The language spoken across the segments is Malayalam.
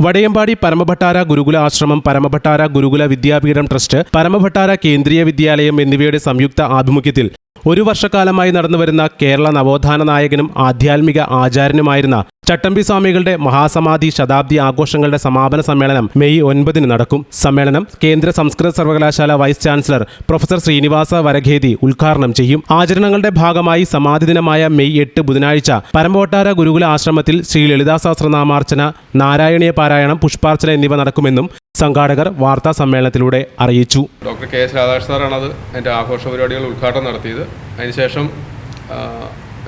വടയമ്പാടി പരമഭട്ടാര ഗുരുകുല ആശ്രമം പരമഭട്ടാര ഗുരുകുല വിദ്യാപീഠം ട്രസ്റ്റ് പരമഭട്ടാര കേന്ദ്രീയ വിദ്യാലയം എന്നിവയുടെ സംയുക്ത ആഭിമുഖ്യത്തിൽ ഒരു വർഷക്കാലമായി നടന്നുവരുന്ന കേരള നവോത്ഥാന നായകനും ആധ്യാത്മിക ആചാര്യനുമായിരുന്ന ചട്ടമ്പി സ്വാമികളുടെ മഹാസമാധി ശതാബ്ദി ആഘോഷങ്ങളുടെ സമാപന സമ്മേളനം മെയ് ഒൻപതിന് നടക്കും. സമ്മേളനം കേന്ദ്ര സംസ്കൃത സർവകലാശാല vice chancellor professor Srinivasa Varakhedi ഉദ്ഘാടനം ചെയ്യും. ആചരണങ്ങളുടെ ഭാഗമായി സമാധി ദിനമായ മെയ് എട്ട് ബുധനാഴ്ച പരമ്പോട്ടാര ഗുരുകുല ആശ്രമത്തിൽ ശ്രീ ലളിതാ സഹസ്രനാമാർച്ചന നാരായണീയ പാരായണം പുഷ്പാർച്ചന എന്നിവ നടക്കുമെന്നും സംഘാടകർ വാർത്താ സമ്മേളനത്തിലൂടെ അറിയിച്ചു. ഡോക്ടർ കെ എസ് രാധാകൃഷ്ണൻ സാറാണ് അത് എന്റെ ആഘോഷ പരിപാടികൾ ഉദ്ഘാടനം നടത്തിയത്. അതിനുശേഷം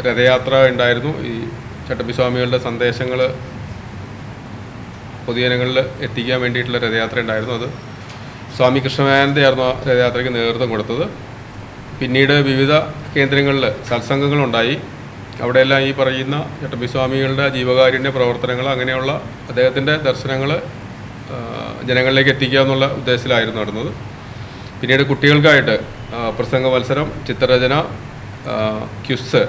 രഥയാത്ര ഉണ്ടായിരുന്നു. ഈ ചട്ടമ്പിസ്വാമികളുടെ സന്ദേശങ്ങൾ പൊതുജനങ്ങളിൽ എത്തിക്കാൻ വേണ്ടിയിട്ടുള്ള രഥയാത്ര ഉണ്ടായിരുന്നു അത്. സ്വാമി കൃഷ്ണമാനന്ദയായിരുന്നു രഥയാത്രയ്ക്ക് നേതൃത്വം കൊടുത്തത്. പിന്നീട് വിവിധ കേന്ദ്രങ്ങളിൽ സത്സംഗങ്ങളുണ്ടായി. അവിടെയെല്ലാം ഈ പറയുന്ന ചട്ടമ്പിസ്വാമികളുടെ ജീവകാരുണ്യ പ്രവർത്തനങ്ങൾ അങ്ങനെയുള്ള അദ്ദേഹത്തിന്റെ ദർശനങ്ങൾ ജനങ്ങളിലേക്ക് എത്തിക്കുക എന്നുള്ള ഉദ്ദേശത്തിലായിരുന്നു നടന്നത്. പിന്നീട് കുട്ടികൾക്കായിട്ട് പ്രസംഗ മത്സരം ചിത്രരചന ക്യുസ്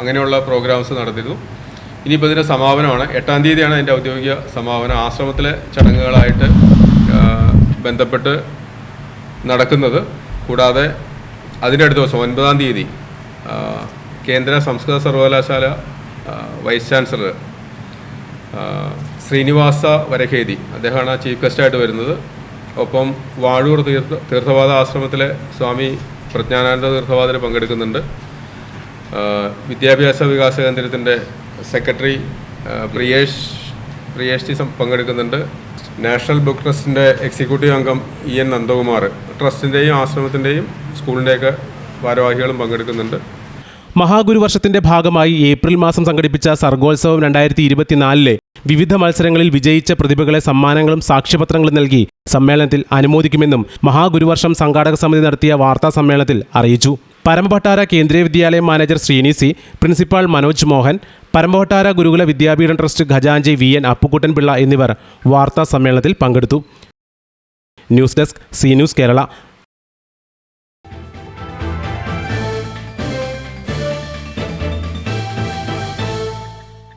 അങ്ങനെയുള്ള പ്രോഗ്രാംസ് നടത്തിയിരുന്നു ഇനിയിപ്പോൾ ഇതിന്റെ സമാപനമാണ്. എട്ടാം തീയതിയാണ് അതിന്റെ ഔദ്യോഗിക സമാപനം. ആശ്രമത്തിലെ ചടങ്ങുകളായിട്ട് ബന്ധപ്പെട്ട് നടക്കുന്നത്. കൂടാതെ അതിന്റെ അടുത്ത ദിവസം ഒൻപതാം തീയതി കേന്ദ്ര സംസ്കൃത സർവകലാശാല വൈസ് ചാൻസലർ ശ്രീനിവാസ വരഖേദി അദ്ദേഹമാണ് ചീഫ് ഗസ്റ്റായിട്ട് വരുന്നത്. ഒപ്പം വാഴൂർ തീർത്ഥ തീർത്ഥവാദ ആശ്രമത്തിലെ സ്വാമി പ്രജ്ഞാനാനന്ദ തീർത്ഥവാദിന് പങ്കെടുക്കുന്നുണ്ട്. വിദ്യാഭ്യാസ വികാസ കേന്ദ്രത്തിന്റെ സെക്രട്ടറി പ്രിയേഷ് പ്രിയേഷ് ജി പങ്കെടുക്കുന്നുണ്ട്. നാഷണൽ ബുക്ക് ട്രസ്റ്റിന്റെ എക്സിക്യൂട്ടീവ് അംഗം ഇ എൻ നന്ദകുമാർ. ട്രസ്റ്റിന്റെയും ആശ്രമത്തിന്റെയും സ്കൂളിന്റെയൊക്കെ ഭാരവാഹികളും പങ്കെടുക്കുന്നുണ്ട്. മഹാഗുരുവർഷത്തിന്റെ ഭാഗമായി ഏപ്രിൽ മാസം സംഘടിപ്പിച്ച സർഗോത്സവം രണ്ടായിരത്തി ഇരുപത്തിനാലിലെ വിവിധ മത്സരങ്ങളിൽ വിജയിച്ച പ്രതിഭകളെ സമ്മാനങ്ങളും സാക്ഷ്യപത്രങ്ങളും നൽകി സമ്മേളനത്തിൽ അനുമോദിക്കുമെന്നും മഹാഗുരുവർഷം സംഘാടക സമിതി നടത്തിയ വാർത്താ സമ്മേളനത്തിൽ അറിയിച്ചു. Paramabhattara Kendriya Vidyalayam manager Srini C principal Manoj Mohan Paramabhattara Gurukula Vidyapeetham trust ഖജാഞ്ചി V N Appukuttan Pillai എന്നിവർ വാർത്താ സമ്മേളനത്തിൽ പങ്കെടുത്തു. News desk C news Kerala.